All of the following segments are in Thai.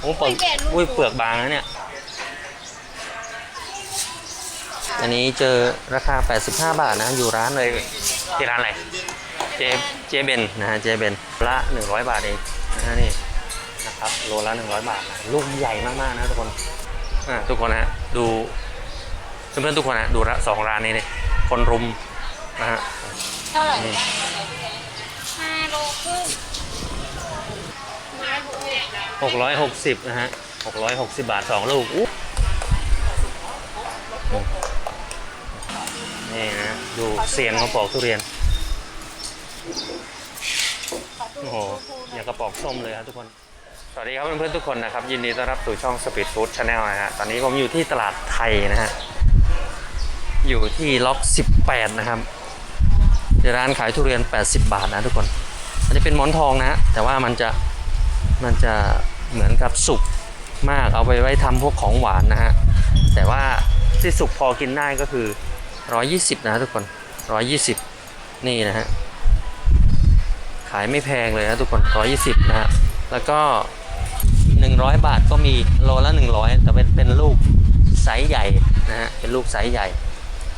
โอ้เปลือกอุ้ยเปลือกบางนะเนี่ย อันนี้เจอราคา 85 บาทนะอยู่ร้านเลยที่ร้านอะไร เจเจเบนนะฮะเจเบนละ 100 บาทเองนะฮะนี่นะครับโลละ 100 บาทนะลูกใหญ่มากๆนะทุกคนอ่าทุกคนนะฮะดูเพื่อนๆทุกคนนะดูละสองร้านนี้เลยคนรุมนะฮะเท่าไหร่นี่ห้าโลครึ่ง หกร้อยหกสิบนะฮะหกร้อยหกสิบบาทสองลูกนี่นะดูเสียงเขาปอกทุเรียน โอ้โหอย่างกระปอกส้มเลยครับทุกคน สวัสดีครับเพื่อนๆทุกคนนะครับ ยินดีต้อนรับสู่ช่อง Speed Food Channel นะฮะ ตอนนี้ผมอยู่ที่ตลาดไทยนะฮะ อยู่ที่ล็อก 18 นะครับร้านขายทุเรียน 80 บาทนะทุกคน อันนี้เป็นหมอนทองนะ แต่ว่ามันจะ มันจะเหมือนกับสุกมากเอาไปไว้ทำพวกของหวานนะฮะ แต่ว่าที่สุกพอกินได้ก็คือ 120 นะทุกคน 120 นี่นะฮะ ขายไม่แพงเลยนะทุกคน 120 นะฮะ แล้วก็ 100 บาทก็มีโลละ 100 แต่เป็นเป็นลูกไซส์ใหญ่นะฮะ เป็นลูกไซส์ใหญ่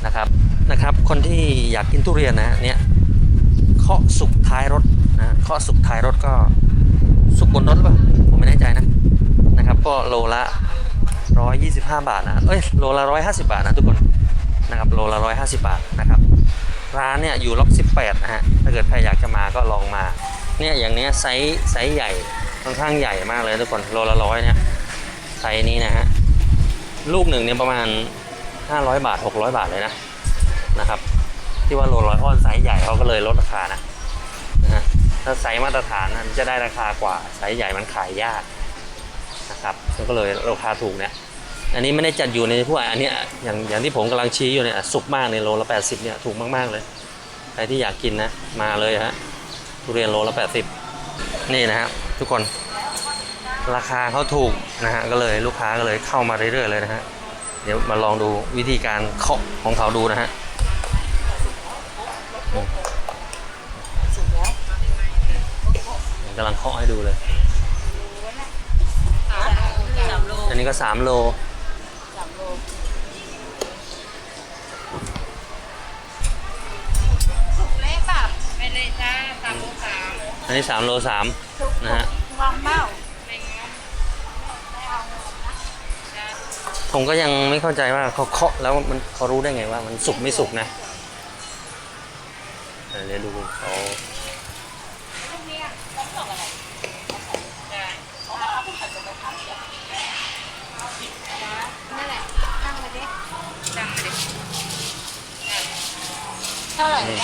นะครับ นะครับ คนที่อยากกินทุเรียนนะฮะ เนี่ยเคาะสุกท้ายรถนะฮะเคาะสุกท้ายรถก็ สุกบนรถหรือเปล่าผมไม่แน่ใจนะนะครับ ก็โลละ 125 บาทนะเอ้ยโลละ 150 บาทนะทุกคนนะครับโลละ 150 บาทนะครับร้านเนี่ยอยู่ล็อก 18 นะฮะถ้าเกิดใครอยากจะมาก็ลองมาเนี่ยอย่างเนี้ยไซส์ไซส์ใหญ่ค่อนข้างใหญ่มากเลยทุกคนโลละร้อยเนี่ยไซส์นี้นะฮะลูกหนึ่งเนี่ยประมาณ 500 บาท 600 บาทเลยนะนะครับที่ว่าโลร้อยอ้อนไซส์ใหญ่เขาก็เลยลดราคานะ ถ้าไซส์มาตรฐานมันจะได้ราคากว่าไซส์ใหญ่มันขายยากนะครับมันก็เลยราคาถูกเนี่ยอันนี้ไม่ได้จัดอยู่ในพวกอันนี้อย่างอย่างที่ผมกำลังชี้อยู่เนี่ยสุกมากในยโลละ 80เนี่ยถูกมากๆเลยใครที่อยากกินนะมาเลยฮะทุเรียนโลละ 80 นี่นะฮะทุกคนราคาเขาถูกนะฮะก็เลยลูกค้าก็เลยเข้ามาเรื่อยๆเลยนะฮะเดี๋ยวมาลองดูวิธีการเคาะของเขาดูนะฮะ กำลังเคาะให้ดูเลย สามโลอันนี้ก็3โล สามโลสุกเละแบบไม่เละจ้าสามโลสามอันนี้3โล3นะฮะ วางเบ้าไม่งั้นไม่เอาเงินนะจ้าผมก็ยังไม่เข้าใจว่าเขาเคาะแล้วมันเขารู้ได้ไงว่ามันสุกไม่สุกนะเดี๋ยวดูเขา พวกเนี้ยต้องส่งอะไรได้เอาผู้ขัดจะไปทำจ้ะนั่นแหละตั้งมาดิตั้งมาดิเท่าไหร่ นี่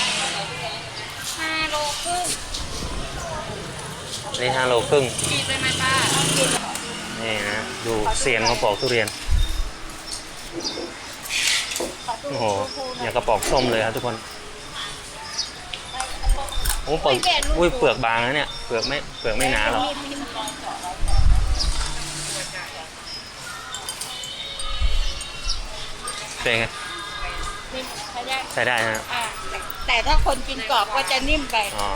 ห้าโลครึ่ง อันนี้5 โลครึ่งขีดเลยไหมป้านี่นะดูเสียงเขาปอกทุเรียนโอ้โหอย่างกระปอกส้มเลยครับทุกคนโอ้เปลือกอุ้ยเปลือกบางนะเนี่ยเปลือกไม่เปลือกไม่หนาหรอกเป็นไงนิ่มใช้ได้ใช้ได้นะอ่าแต่แต่ถ้าคนกินกรอบก็จะนิ่มไปอ๋อ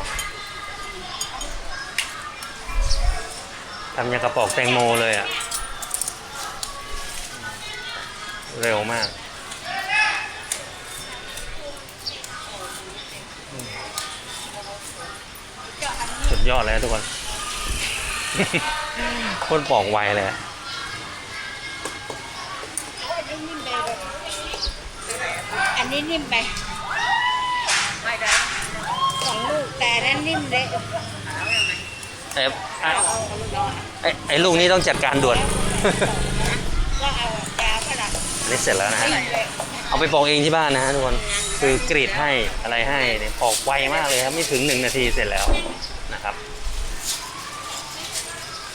ทำอย่างกระปอกแตงโมเลยอะ เร็วมาก สุดยอดเลยนะทุกคนโคตรปอกไวเลยอะอันนี้นิ่มไปสองลูกแต่อันนั้นนิ่มเลย เอ้ยอะไอ้ไอ้ลูกนี้ต้องจัดการด่วนก็เอายาฝรั่งอันนี้เสร็จแล้วนะฮะนิ่มเลยเอาไปปอกเองที่บ้านนะฮะทุกคน คือกรีดให้อะไรให้เนี่ยปอกไวมากเลยครับ ไม่ถึงหนึ่งนาทีเสร็จแล้วนะครับ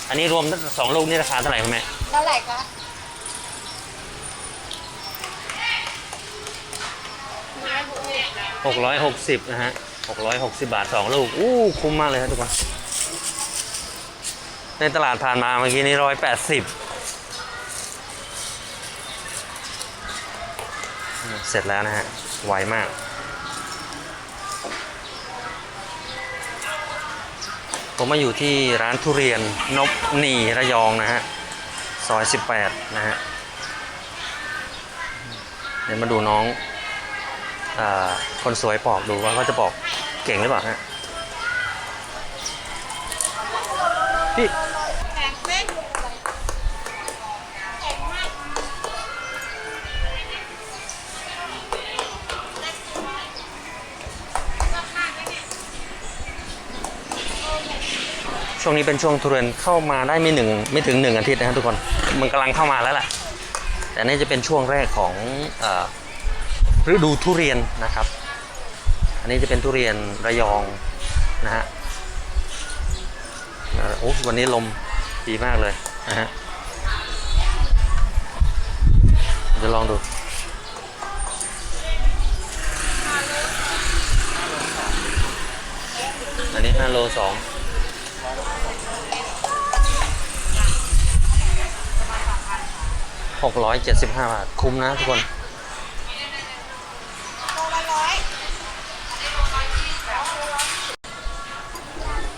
อันนี้รวมทั้งสองลูกนี่ราคาเท่าไหร่คุณแม่เท่าไหร่คะหกร้อยหกสิบนะฮะหกร้อยหกสิบาทสองลูก อู้ คุ้มมากเลยครับทุกคน ในตลาดผ่านมาเมื่อกี้นี้ร้อยแปดสิบเสร็จแล้วนะฮะ ไวมากผมมาอยู่ที่ร้านทุเรียนนบหนีระยองนะฮะ ซอย 18 นะฮะ เดี๋ยวมาดูน้องอาคนสวยปอกดูว่าเขาจะปอกเก่งหรือเปล่าฮะพี่ ช่วงนี้เป็นช่วงทุเรียนเข้ามาได้ไม่หนึ่งไม่ถึงหนึ่งอาทิตย์นะครับทุกคนมันกำลังเข้ามาแล้วแหละแต่นี่จะเป็นช่วงแรกของอฤดูทุเรียนนะครับ อันนี้จะเป็นทุเรียนระยองนะฮะเอ่อโอ้วันนี้ลมดีมากเลยนะฮะเดี๋ยวลองดูอันนี้5โล2 675 บาท คุ้มนะทุกคนโลละร้อย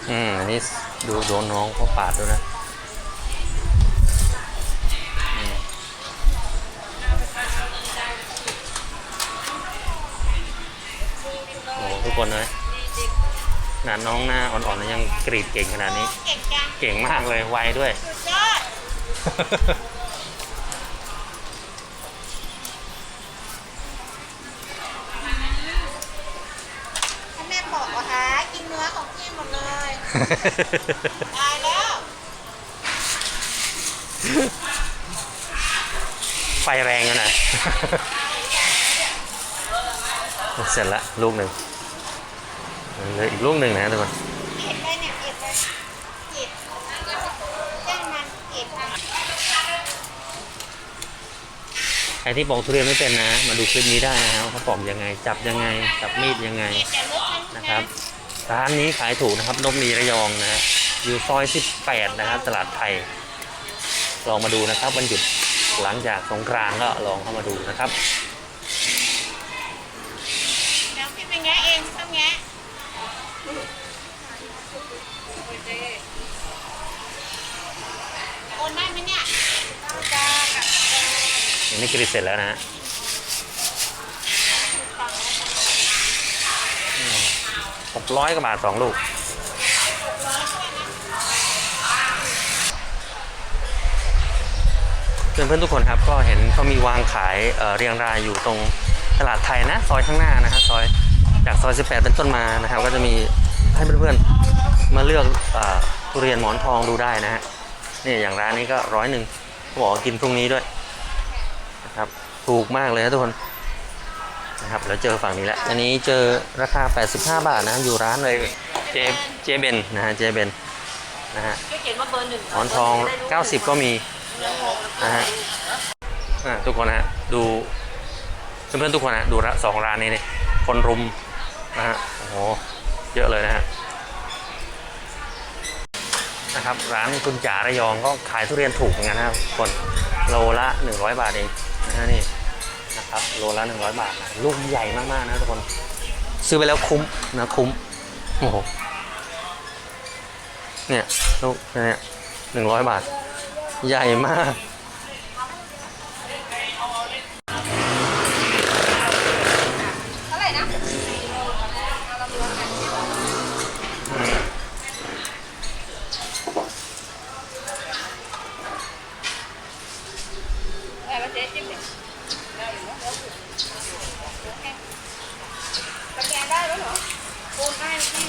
อืม อันนี้ดูโดนน้องเขาปาดด้วยนะอืมโอ้โหทุกคนเลยขนาดน้องหน้าอ่อนๆแล้วยังกรีดเก่งขนาดนี้ เก่งจังเก่งมากเลยไวด้วย สุดยอด ตายแล้วไฟแรงอะนะ เสร็จละลูกหนึ่งเหลยอีกลูกหนึ่งนะทุกคนเก็บเลยเนี่ยเก็บเลยเก็บแจ้งมันเก็บใครที่ปอกทุเรียนไม่เป็นนะ มาดูคลิปนี้ได้นะครับเขาปอกยังไง จับยังไง จับมีดยังไงนะครับ ร้านนี้ขายถูกนะครับนกมีระยองนะฮะอยู่ซอย 18 นะครับตลาดไทย ลองมาดูนะครับวันหยุดหลังจากสงกรานต์ก็ลองเข้ามาดูนะครับเดี๋ยวพี่ไปแงะเองทำแงะโอนได้ไหมเนี่ยจ้าอันนี้กรีดเสร็จแล้วนะฮะ หกร้อยกว่าบาทสองลูก เพื่อนๆทุกคนครับก็เห็นเขามีวางขายเเรียงรายอยู่ตรงตลาดไทยนะ ซอยข้างหน้านะฮะซอยจากซอย 18 เป็นต้นมานะครับ ก็จะมีให้เพื่อนๆมาเลือกอทุเรียนหมอนทองดูได้นะฮะนี่อย่างร้านนี้ก็ร้อยหนึ่งเขาบอกว่ากินพรุ่งนี้ด้วยนะครับถูกมากเลยนะทุกคน นะครับแล้วเจอฝั่งนี้แล้วอันนี้เจอราคา 85 บาทนะ อยู่ร้านเลยเจเจเบนนะฮะเจเบนนะฮะก็เขียนว่าเบอร์หนึ่งหมอนทอง 90 ก็มีนะฮะอ่าทุกคนนะฮะดูเพื่อนๆทุกคนนะดูละสองร้านนี้นี่คนรุมนะฮะโอ้โหเยอะเลยนะฮะนะครับร้านคุณจ๋าระยองก็ขายทุเรียนถูกเหมือนกันนะครับทุกคนโลละ 100 บาทเองนะฮะนี่ นะครับโลละ100 บาทนะลูกใหญ่มากๆนะทุกคน ซื้อไปแล้วคุ้มนะคุ้มโอ้โหเนี่ยลูกเนี่ยหนึ่งร้อยบาท ใหญ่มาก เท่าไหร่นะแต่ว่าเจ๊จิ้มเนี่ยสแกนได้แล้วเหรอโอนได้พี่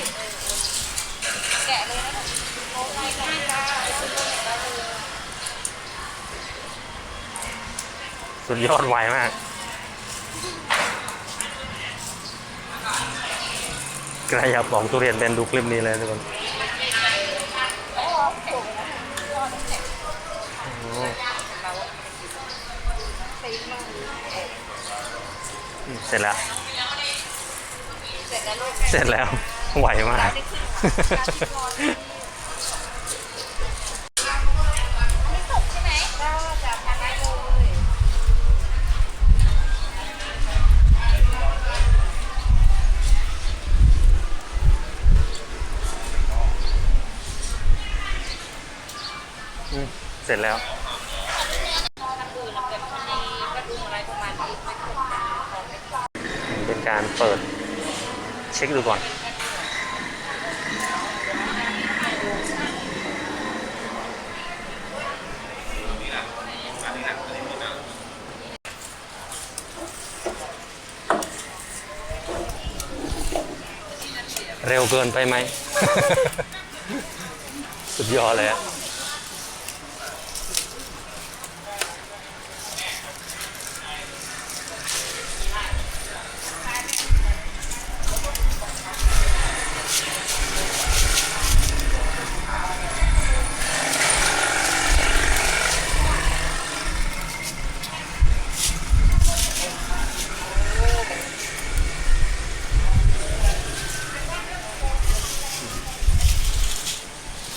แกะเลยนะโอนได้ได้จ้าซื้อเลยได้เลย สุดยอดไวมากใครอยากปอกทุเรียนเป็นดูคลิปนี้เลยทุกคนเสร็จแล้ว เสร็จแล้ว ไหวมาก องไม่ครบเป็นการเปิดเช็คดูก่อนเร็วเกินไปไหม สุดยอดเลยอะ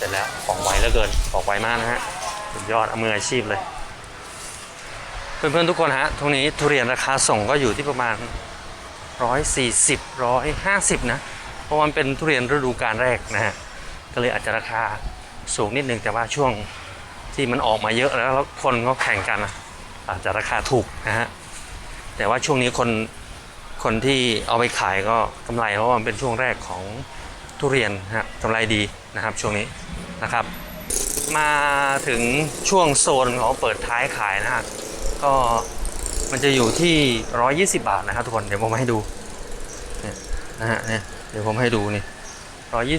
สร็จแล้วของไวเหลือเกินของไวมากนะฮะสุดยอดเอามืออาชีพเลย เพื่อนๆทุกคนฮะตรงนี้ทุเรียนราคาส่งก็อยู่ที่ประมาณ 140 150 นะ เพราะมันเป็นทุเรียนฤดูกาลแรกนะฮะก็เลยอาจจะราคาสูงนิดนึงแต่ว่าช่วงที่มันออกมาเยอะแล้วแล้วคนก็แข่งกันอาจจะราคาถูกนะฮะแต่ว่าช่วงนี้คนคนที่เอาไปขายก็กำไรเพราะว่ามันเป็นช่วงแรกของทุเรียนนะฮะกำไรดี นะครับช่วงนี้นะครับ มาถึงช่วงโซนของเปิดท้ายขายนะฮะก็มันจะอยู่ที่ 120 บาทนะครับทุกคนเดี๋ยวผมให้ดูเนี่ยนะฮะเนี่ยเดี๋ยวผมให้ดูนี่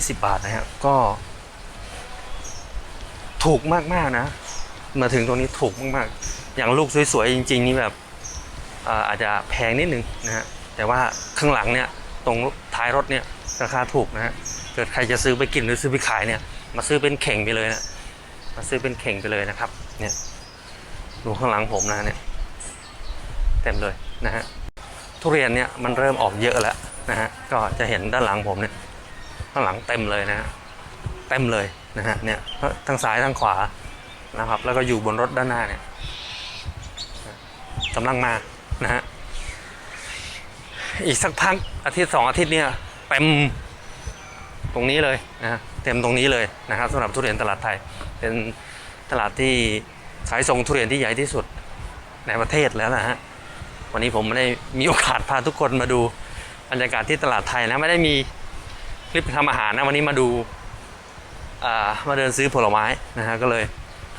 120 บาทนะฮะก็ ถูกมากๆนะ มาถึงตรงนี้ถูกมากๆ อย่างลูกสวยๆจริง ๆ นี่แบบอาอาจจะแพงนิดนึงนะฮะแต่ว่าข้างหลังเนี่ยตรงท้ายรถเนี่ยราคาถูกนะฮะ เกิดใครจะซื้อไปกินหรือซื้อไปขายเนี่ย มาซื้อเป็นเข่งไปเลยนะมาซื้อเป็นเข่งไปเลยนะครับ เนี่ยดูข้างหลังผมนะเนี่ยเต็มเลยนะฮะทุเรียนเนี่ยมันเริ่มออกเยอะแล้วนะฮะก็จะเห็นด้านหลังผมเนี่ยข้างหลังเต็มเลยนะฮะเต็มเลยนะฮะเนี่ยทั้งซ้ายทั้งขวานะครับ แล้วก็อยู่บนรถด้านหน้าเนี่ยกำลังมานะฮะอีกสักพักอาทิตย์สองอาทิตย์เนี่ยเต็ม ตรงนี้เลยนะเต็มตรงนี้เลยนะครับสำหรับทุเรียนตลาดไทย เป็นตลาดที่ขายส่งทุเรียนที่ใหญ่ที่สุดในประเทศแล้วนะฮะวันนี้ผมไม่ได้มีโอกาสพาทุกคนมาดูบรรยากาศที่ตลาดไทยนะไม่ได้มีคลิปทำอาหารนะวันนี้มาดูมาเดินซื้อผลไม้นะฮะก็เลย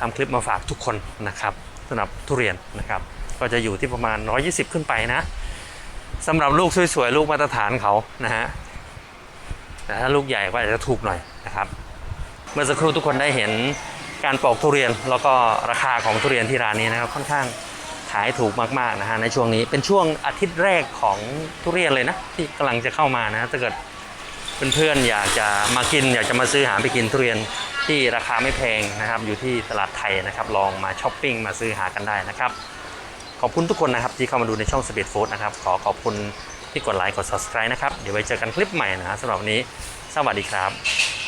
ทำคลิปมาฝากทุกคนนะครับสำหรับทุเรียนนะครับ ก็จะอยู่ที่ประมาณ 120 ขึ้นไปนะสำหรับลูกสวยๆ ลูกมาตรฐานเขานะฮะ แต่ถ้าลูกใหญ่ก็อาจจะถูกหน่อยนะครับ เมื่อสักครู่ทุกคนได้เห็นการปอกทุเรียนแล้วก็ราคาของทุเรียนที่ร้านนี้นะครับค่อนข้างขายถูกมากๆนะฮะในช่วงนี้เป็นช่วงอาทิตย์แรกของทุเรียนเลยนะที่กำลังจะเข้ามานะถ้าเกิดเพื่อนๆอยากจะมากิน อยากจะมาซื้อหาไปกินทุเรียนที่ราคาไม่แพงนะครับ อยู่ที่ตลาดไทยนะครับ ลองมาช้อปปิ้งมาซื้อหากันได้นะครับ ขอบคุณทุกคนนะครับที่เข้ามาดูในช่อง Speed Food นะครับ ขอขอบคุณ ที่กดไลค์กด subscribe นะครับ เดี๋ยวไว้เจอกันคลิปใหม่นะฮะสำหรับวันนี้ สวัสดีครับ